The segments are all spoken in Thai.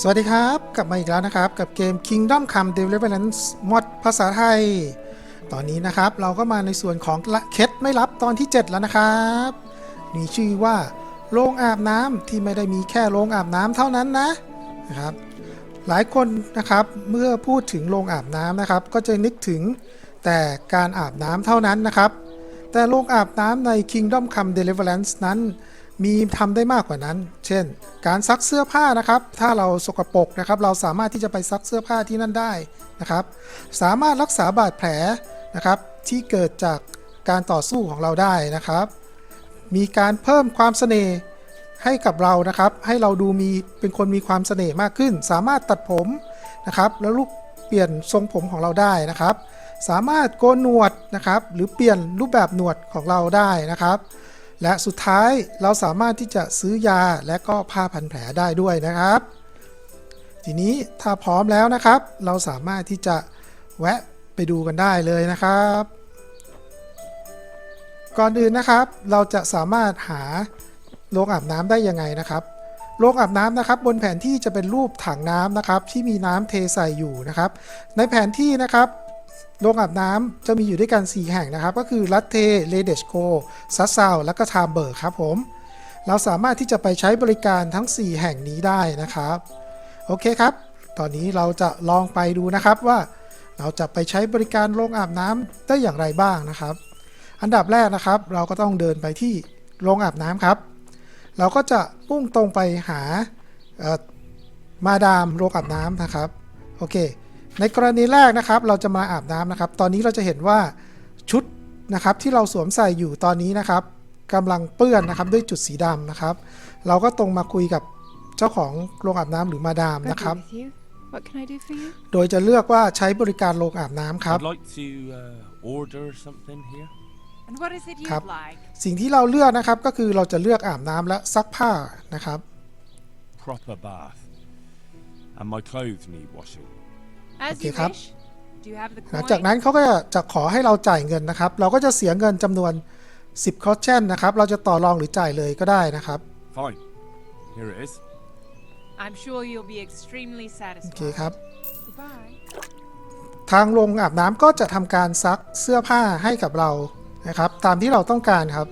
สวัสดีครับ กลับมาอีกแล้วนะครับ กับเกม Kingdom Come Deliverance mod ภาษาไทย ตอนนี้นะครับเราก็มาในส่วนของละเคล็ดไม่รับตอนที่ 7 แล้วนะครับมีชื่อว่าโรงอาบน้ำที่ไม่ได้มีแค่โรงอาบน้ำเท่านั้นนะนะครับ หลายคนนะครับเมื่อพูดถึงโรงอาบน้ำนะครับ ก็จะนึกถึงแต่การอาบน้ำเท่านั้นนะครับ แต่โรงอาบน้ำใน Kingdom Come Deliverance นั้น มีทำได้มากกว่านั้น เช่น การซักเสื้อผ้านะครับ ถ้าเราสกปรกนะครับ เราสามารถที่จะไปซักเสื้อผ้าที่นั่นได้นะครับ สามารถรักษาบาดแผลนะครับ ที่เกิดจากการต่อสู้ของเราได้นะครับ มีการเพิ่มความเสน่ห์ให้กับเรานะครับ ให้เราดูมีเป็นคนมีความเสน่ห์มากขึ้น สามารถตัดผมนะครับ แล้วลูกเปลี่ยนทรงผมของเราได้นะครับ สามารถโกนหนวดนะครับ หรือเปลี่ยนรูปแบบหนวดของเราได้นะครับ และสุดท้ายเราสามารถที่จะซื้อยาและก็ผ้าพันแผลได้ด้วยนะครับ ทีนี้ถ้าพร้อมแล้วนะครับ เราสามารถที่จะแวะไปดูกันได้เลยนะครับ ก่อนอื่นนะครับ เราจะสามารถหาโรงอาบน้ำได้ยังไงนะครับโรงอาบน้ำนะครับบนแผนที่จะเป็นรูปถังน้ำนะครับที่มีน้ำเทใส่อยู่นะครับ ในแผนที่นะครับ โรงอาบน้ำจะมีอยู่ด้วยกัน 4 แห่งนะครับ ก็คือลัตเทเลเดชโกซัสซาวและก็ทามเบิร์กครับผม เราสามารถที่จะไปใช้บริการทั้ง 4 แห่งนี้ได้นะครับ โอเคครับ ตอนนี้เราจะลองไปดูนะครับว่า เราจะไปใช้บริการโรงอาบน้ำได้อย่างไรบ้างนะครับ อันดับแรกนะครับ เราก็ต้องเดินไปที่โรงอาบน้ำครับ เราก็จะมุ่งตรงไปหามาดามโรงอาบน้ำนะครับ โอเค ในกรณีแรกนะครับเราจะมาอาบน้ำนะครับ ตอนนี้เราจะเห็นว่าชุดนะครับที่เราสวมใส่อยู่ตอนนี้นะครับกำลังเปื้อนนะครับด้วยจุดสีดำนะครับ เราก็ตรงมาคุยกับเจ้าของโรงอาบน้ำหรือมาดาม Good นะครับ with you. What can I do for you? โดยจะเลือกว่าใช้บริการโรงอาบน้ำครับ I'd like to uh, order something here. And what is it you'd Cup. like? สิ่งที่เราเลือกนะครับก็คือเราจะเลือกอาบน้ำและซักผ้านะครับ Proper bath. And my clothes need washing. As Okay, you Cup. wish. Do you have the หลัง coin? จากนั้นเขาก็จะขอให้เราจ่ายเงินนะครับ เราก็จะเสียเงินจำนวน 10คอร์เชนนะครับ เราจะต่อรองหรือจ่ายเลยก็ได้นะครับ Fine. Here it is. I'm sure you'll be extremely โอเค satisfied. ครับ Goodbye. ทางโรงอาบน้ำก็จะทำการซักเสื้อผ้าให้กับเรานะครับ ตามที่เราต้องการครับ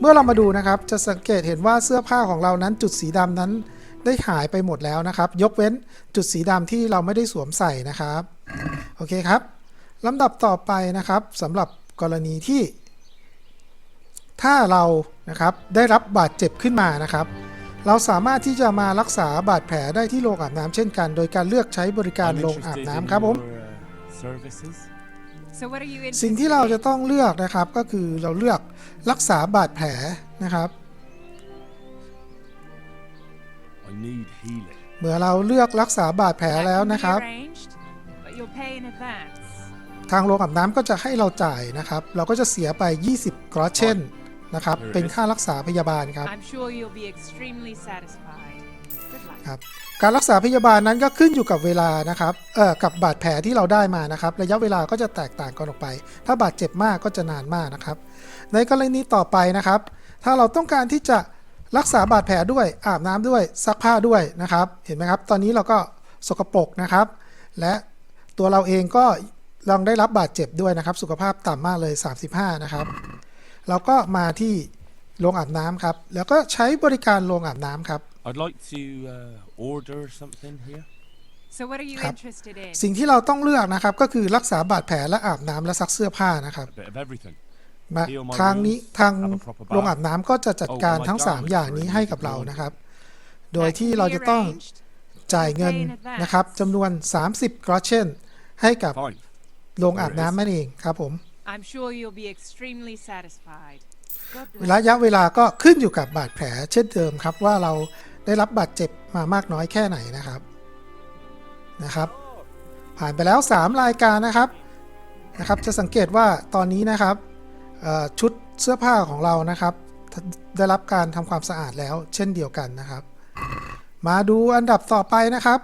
เมื่อเรามาดูนะครับจะสังเกตเห็นว่าเสื้อผ้าของเรานั้นจุดสีดำนั้น ได้หายไปหมดแล้วนะครับ ยกเว้นจุดสีดำที่เราไม่ได้สวมใส่นะครับ โอเคครับลำดับต่อไปนะครับสำหรับกรณีที่ ถ้าเรานะครับได้รับบาดเจ็บขึ้นมานะครับ เราสามารถที่จะมารักษาบาดแผลได้ที่โรงอาบน้ำเช่นกัน โดยการเลือกใช้บริการ I'm โรงอาบ interested น้ำ in ครับผม your, uh, services. So what are you สิ่ง interested ที่เราจะ in? ต้องเลือกนะครับก็คือเราเลือกรักษาบาดแผลนะครับ เมื่อเราเลือกรักษาบาดแผล That แล้ว can be นะครับ arranged, but you'll pay in advance. ทางโรงอาบน้ำก็จะให้เราจ่ายนะครับ เราก็จะเสียไป 20กรอเชนนะครับ เป็นค่ารักษาพยาบาลครับ I'm sure you'll be extremely satisfied. Good luck. ครับการรักษาพยาบาลนั้นก็ขึ้นอยู่กับเวลานะครับ เอ่อ กับบาดแผลที่เราได้มานะครับ ระยะเวลาก็จะแตกต่างกันออกไป ถ้าบาดเจ็บมากก็จะนานมากนะครับ ในกรณีต่อไปนะครับ ถ้าเราต้องการที่จะ รักษาบาดแผลด้วยอาบน้ำด้วยซักผ้าด้วยนะครับ เห็นไหมครับ ตอนนี้เราก็สกปรกนะครับ และตัวเราเองก็ลองได้รับบาดเจ็บด้วยนะครับ สุขภาพต่ำมากเลย 35 นะครับ เราก็มาที่โรงอาบน้ำครับ แล้วก็ใช้บริการโรงอาบน้ำครับ I'd like to uh, order something here. So what are you Cup. interested in? สิ่งที่เราต้องเลือกนะครับ ก็คือรักษาบาดแผลและอาบน้ำและซักเสื้อผ้านะครับ A bit of everything. มา Heal my ทางนี้ wounds, ทาง have a proper bath. โรงอาบน้ำก็จะจัดการ Oh, my ทั้ง garments 3อย่าง for นี้ a ให้ easy กับเรา laundry. นะครับ โดย That ที่ can เรา be จะต้อง arranged. จ่ายเงิน Pay in advance. นะครับจำนวน 30กรอเชนให้กับ Fine. โรงอาบน้ำนั่นเองครับผม I'm sure you'll be extremely satisfied. God bless. ระยะเวลาก็ขึ้นอยู่กับบาดแผลเช่นเดิมครับว่าเราได้รับบาดเจ็บมามากน้อยแค่ไหนนะครับนะครับ ผ่านไปแล้ว 3 รายการนะครับนะครับ จะสังเกตว่าตอนนี้นะครับเอ่อ ชุดเสื้อผ้าของเรานะครับ ได้รับการทำความสะอาดแล้ว เช่นเดียวกันนะครับ มาดูอันดับต่อไปนะครับ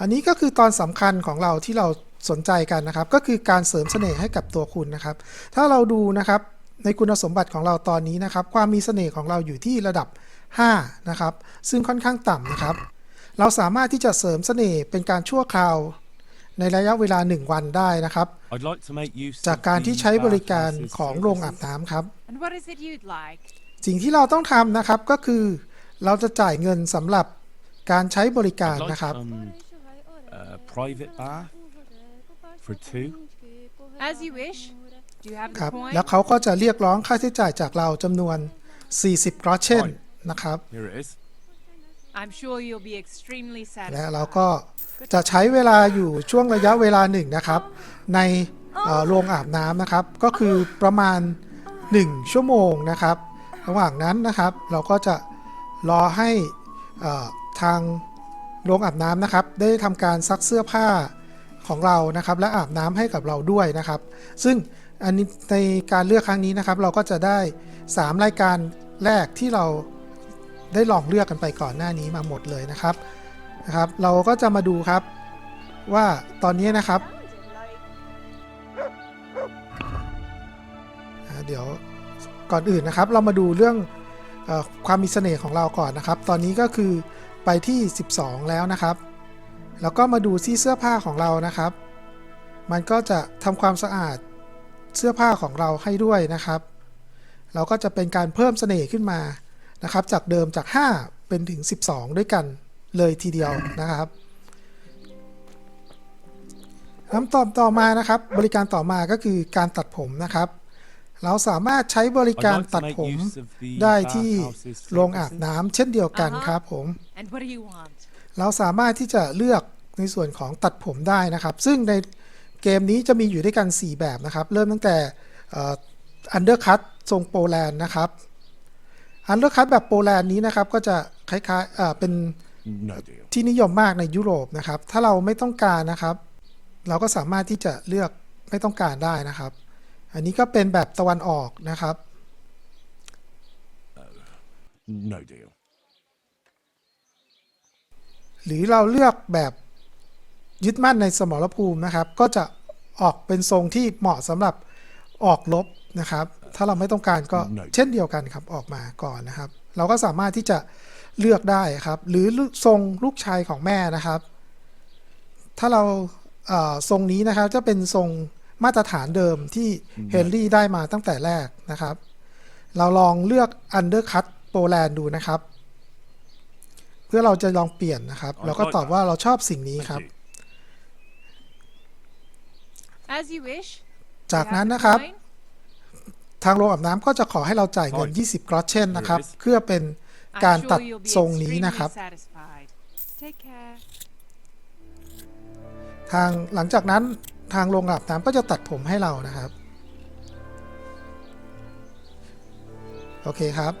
อันนี้ก็คือตอนสำคัญของเราที่เราสนใจกันนะครับ ก็คือการเสริมเสน่ห์ให้กับตัวคุณนะครับ ถ้าเราดูนะครับในคุณสมบัติของเราตอนนี้นะครับ ความมีเสน่ห์ของเราอยู่ที่ระดับ 5 นะครับ ซึ่งค่อนข้างต่ำนะครับ เราสามารถที่จะเสริมเสน่ห์เป็นการชั่วคราว ในระยะเวลา 1 วันได้นะครับ I'd like to make use จาก of การที่ the ใช้บริการ bathhouse's ของโรงอาบ services. น้ำครับ And what is it you'd like? สิ่งที่เราต้องทำนะครับก็คือ เราจะจ่ายเงินสำหรับการใช้บริการ I'd like นะครับ some uh, private bath for two. As you wish. Do you have ครั the บ coin? แล้วเขาก็จะเรียกร้องค่าใช้จ่ายจากเราจำนวน 40กรอเช่นนะครับ Here it is. I'm sure you'll be extremely และ satisfied. เราก็จะใช้เวลาอยู่ช่วงระยะเวลาหนึ่งนะครับ ในเอ่อโรงอาบน้ำนะครับ ก็คือประมาณ 1 ชั่วโมงนะครับ ระหว่างนั้นนะครับ เราก็จะรอให้เอ่อทางโรงอาบน้ำนะครับ ได้ทำการซักเสื้อผ้าของเรานะครับ และอาบน้ำให้กับเราด้วยนะครับ ซึ่งอันนี้ในการเลือกครั้งนี้นะครับ เราก็จะได้ 3 รายการแรกที่เรา ได้ลองเลือกกันไปก่อนหน้านี้มาหมดเลยนะครับนะครับ เราก็จะมาดูครับว่าตอนนี้นะครับ เดี๋ยวก่อนอื่นนะครับ เรามาดูเรื่องออความมีเสน่ห์ของเราก่อนนะครับ ตอนนี้ก็คือไปที่ 12 แล้วนะครับ แล้วก็มาดูที่เสื้อผ้าของเรานะครับ มันก็จะทำความสะอาดเสื้อผ้าของเราให้ด้วยนะครับ เราก็จะเป็นการเพิ่มเสน่ห์ขึ้นมา นะครับ จากเดิมจาก 5 เป็นถึง 12 ด้วยกันเลยทีเดียวนะครับคำตอบต่อมานะครับ บริการต่อมาก็คือการตัดผมนะครับ เราสามารถใช้บริ I'd การ like to ตัด make ผม use of the ได้ที่ bathhouse's โรงอาบ services. น้ำเช่นเดียวกันอ่าฮะครับผม And what do you want? เราสามารถที่จะเลือกในส่วนของตัดผมได้นะครับ ซึ่งในเกมนี้จะมีอยู่ด้วยกัน 4 แบบนะครับ เริ่มตั้งแต่อันเดอร์คัตทรงโปแลนด์นะครับ อันเดอร์คัตแบบโปแลนด์นี้นะครับก็จะคล้ายๆเอ่อเป็น No deal. ที่นิยมมากในยุโรปนะครับ ถ้าเราไม่ต้องการนะครับ เราก็สามารถที่จะเลือกไม่ต้องการได้นะครับ อันนี้ก็เป็นแบบตะวันออกนะครับ No deal. หรือเราเลือกแบบยึดมั่นในสมรภูมินะครับ ก็จะออกเป็นทรงที่เหมาะสำหรับออกลบนะครับ ถ้าเราไม่ต้องการก็เช่นเดียวกันครับออกมาก่อนนะครับ เราก็สามารถที่จะเลือกได้ครับ หรือทรงลูกชายของแม่นะครับ ถ้าเราเอ่อทรงนี้นะครับจะเป็นทรงมาตรฐานเดิมที่เฮนรี่ได้มาตั้งแต่แรกนะครับ เราลองเลือกอันเดอร์คัตโปแลนด์ดูนะครับ เพื่อเราจะลองเปลี่ยนนะครับ เราก็ตอบว่าเราชอบสิ่งนี้ Thank ครับ you. As you wish. Do you จาก have นั้น the นะครับ coin? ทางโรงอาบน้ำก็จะขอให้เราจ่ายเงินโอ้ย20กรอตเช่นนะครับ Here it is เพื่อเป็น I'm การ sure ตัด you'll be ทรงนี้ extremely นะครับ satisfied. Take care. ทางหลังจากนั้นทางโรงอาบน้ำก็จะตัดผมให้เรานะครับโอเคครับ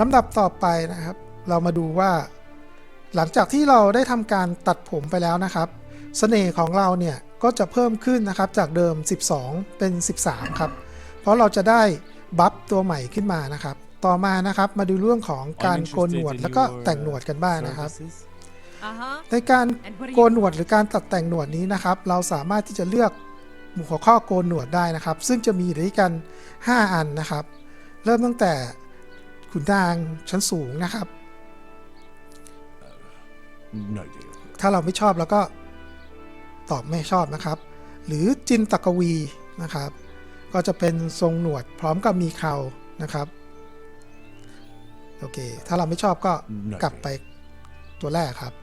ลำดับต่อไปนะครับ เรามาดูว่า หลังจากที่เราได้ทำการตัดผมไปแล้วนะครับเสน่ห์ของเราเนี่ยก็จะเพิ่มขึ้นนะครับจากเดิม 12 เป็น 13 ครับ เพราะเราจะได้บัฟตัวใหม่ขึ้นมานะครับ ต่อมานะครับมาดูเรื่องของการ I'm โกนหนวด interested in แล้วก็ your, แต่งหนวด uh, กันบ้างนะครับ services. Uh huh. ในการ And what do โก you นหนวด want? หรือการตัดแต่งหนวดนี้นะครับ เราสามารถที่จะเลือกหัวข้อโกนหนวดได้นะครับ ซึ่งจะมีอยู่ด้วยกัน 5 อันนะครับ เริ่มตั้งแต่ขุนนางชั้นสูงนะครับ No deal. ถ้าเราไม่ชอบแล้วก็ตอบไม่ชอบนะครับ หรือจินตกวีนะครับ ก็จะเป็นทรงหนวดพร้อมกับมีเขานะครับโอเค ถ้าเราไม่ชอบก็ No กลับ deal. ไปตัวแรกครับ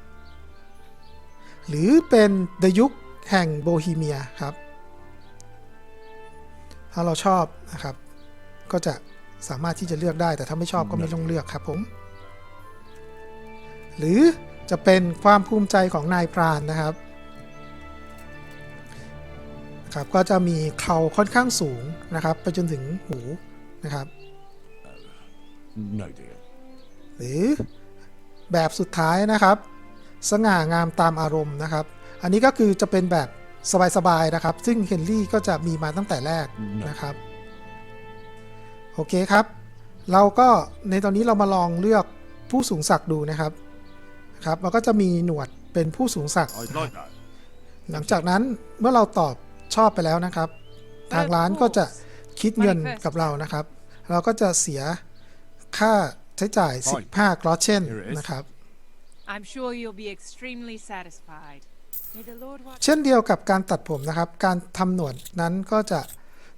หรือเป็นเดยุคแห่งโบฮีเมียครับ ถ้าเราชอบนะครับ ก็จะสามารถที่จะเลือกได้ แต่ถ้าไม่ชอบก็ไม่ต้องเลือกครับผม หรือจะเป็นความภูมิใจของนายพรานนะครับ ครับก็จะมีเขาค่อนข้างสูงนะครับ ไปจนถึงหูนะครับ No deal. หรือแบบสุดท้ายนะครับ สง่างามตามอารมณ์นะครับ อันนี้ก็คือจะเป็นแบบสบายๆนะครับ ซึ่งเฮนรี่ก็จะมีมาตั้งแต่แรกนะครับ โอเคครับ เราก็ในตอนนี้เรามาลองเลือกผู้สูงศักดิ์ดูนะครับครับเราก็จะมีหนวดเป็นผู้สูงศักดิ์ I'd like that. หลังจากนั้นเมื่อเราตอบ ชอบไปแล้วนะครับ ทางร้านก็จะคิดเงินกับเรานะครับ เราก็จะเสียค่าใช้จ่าย 15กรอเช่น Here it is นะครับ I'm sure you'll be extremely satisfied. May the Lord watch เช่นเดียวกับการตัดผมนะครับ การทำหนวดนั้นก็จะ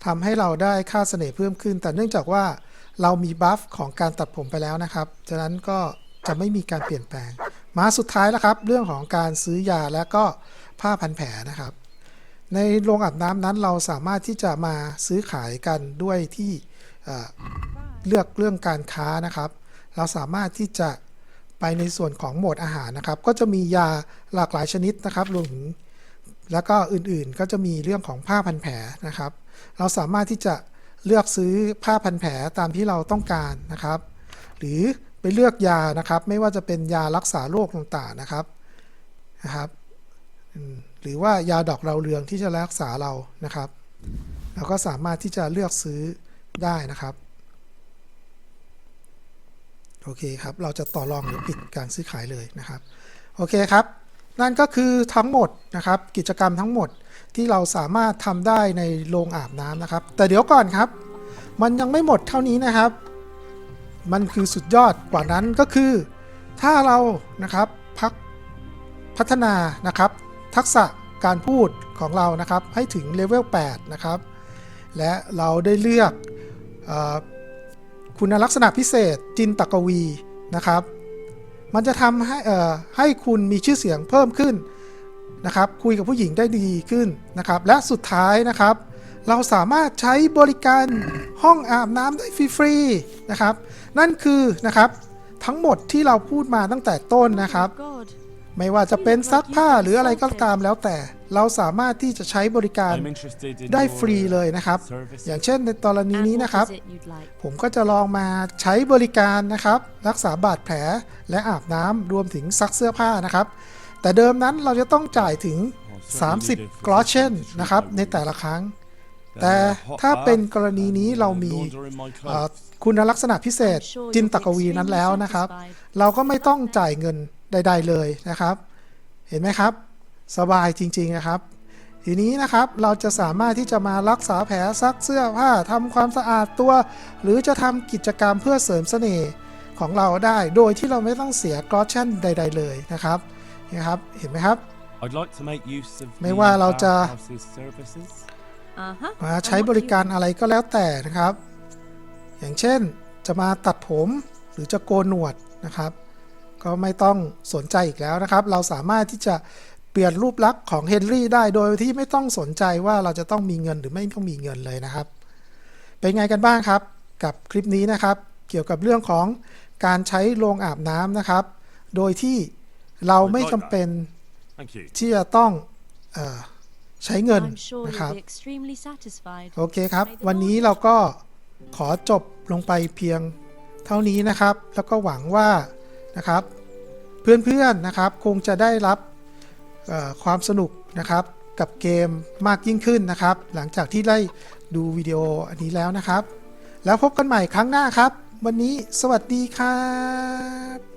ทำให้เราได้ค่าเสน่ห์เพิ่มขึ้น แต่เนื่องจากว่าเรามีบัฟของการตัดผมไปแล้วนะครับ ฉะนั้นก็จะไม่มีการเปลี่ยนแปลง มาสุดท้ายแล้วครับ เรื่องของการซื้อยาและก็ผ้าพันแผลนะครับ ในโรงอาบน้ำนั้นเราสามารถที่จะมาซื้อขายกันด้วยที่เอ่อเลือกเรื่องการค้านะครับ เราสามารถที่จะไปในส่วนของโหมดอาหารนะครับ ก็จะมียาหลากหลายชนิดนะครับรวมถึงแล้วก็อื่นๆ ก็จะมีเรื่องของผ้าพันแผลนะครับ เราสามารถที่จะเลือกซื้อผ้าพันแผลตามที่เราต้องการนะครับ หรือไปเลือกยานะครับ ไม่ว่าจะเป็นยารักษาโรคต่างๆนะครับนะครับ อืม หรือว่ายาดอกเราเรืองที่จะรักษาเรานะครับ เราก็สามารถที่จะเลือกซื้อได้นะครับ โอเคครับ เราจะต่อรองหรือปิดการซื้อขายเลยนะครับ โอเคครับ นั่นก็คือทั้งหมดนะครับ กิจกรรมทั้งหมดที่เราสามารถทำได้ในโรงอาบน้ำนะครับ แต่เดี๋ยวก่อนครับ มันยังไม่หมดเท่านี้นะครับ มันคือสุดยอดกว่านั้นก็คือ ถ้าเรานะครับพักพัฒนานะครับ ทักษะการพูดของเรานะครับให้ถึงเลเวล8นะครับ และเราได้เลือกอคุณลักษณะพิเศษจินตกวีนะครับ มันจะทำให้ให้คุณมีชื่อเสียงเพิ่มขึ้นนะครับ คุยกับผู้หญิงได้ดีขึ้นนะครับ และสุดท้ายนะครับ เราสามารถใช้บริการห้องอาบน้ำได้ฟรีๆนะครับ นั่นคือนะครับทั้งหมดที่เราพูดมาตั้งแต่ต้นนะครับ ไม่ว่าจะเป็นซักผ้าหรืออะไรก็ตามแล้วแต่ เราสามารถที่จะใช้บริการ I'm interested in ได้ your, ฟรี uh, เลยนะครับ services. อย่างเช่นในกรณี And นี้ what นะครับ is it you'd like? ผมก็จะลองมาใช้บริการนะครับ รักษาบาดแผลและอาบน้ำรวมถึงซักเสื้อผ้านะครับ แต่เดิมนั้นเราจะต้องจ่ายถึง I'll certainly need a 30กรอเชน physician to treat นะครับ my ในแต่ละครั้ง wounds. แต่ Then a hot ถ้าเป็น bath กรณีนี้ and, เรา uh, มี laundering my เอ่อ clothes. คุณลักษณะพิเศษ I'm sure จิน you'll ต be กวีนั้น extremely แล้วนะครับ satisfied. เราก็ไม่ต้องจ่ายเงิน ใดๆเลยนะครับ เห็นไหมครับ สบายจริงๆนะครับ ทีนี้นะครับเราจะสามารถที่จะมารักษาแผลซักเสื้อผ้าทำความสะอาดตัว หรือจะทำกิจกรรมเพื่อเสริมเสน่ห์ของเราได้โดยที่เราไม่ต้องเสียกรอชั่นใด ๆ เลยนะครับนะครับเห็นไหมครับ I'd like to make use of ไม่ the ว่าเราจะ bathhouse's services. Uh-huh. มาใช้บริการอะไรก็แล้วแต่นะครับ อย่างเช่นจะมาตัดผมหรือจะโกนหนวดนะครับ ก็ไม่ต้องสนใจอีกแล้วนะครับ เราสามารถที่จะเปลี่ยนรูปลักษณ์ของเฮนรี่ได้โดยที่ไม่ต้องสนใจว่าเราจะต้องมีเงินหรือไม่ต้องมีเงินเลยนะครับ เป็นไงกันบ้างครับ กับคลิปนี้นะครับ เกี่ยวกับเรื่องของการใช้โรงอาบน้ำนะครับ โดยที่เราไม่จำเป็น Thank you. ที่จะต้องเออใช้เงิน I'm sure นะครับ you'll be extremely satisfied. โอเคครับ วันนี้เราก็ขอจบลงไปเพียงเท่านี้นะครับ แล้วก็หวังว่า นะครับ เพื่อนๆนะครับคงจะได้รับความสนุกนะครับกับเกมมากยิ่งขึ้นนะครับ หลังจากที่ได้ดูวิดีโออันนี้แล้วนะครับ แล้วพบกันใหม่ครั้งหน้าครับ วันนี้สวัสดีครับ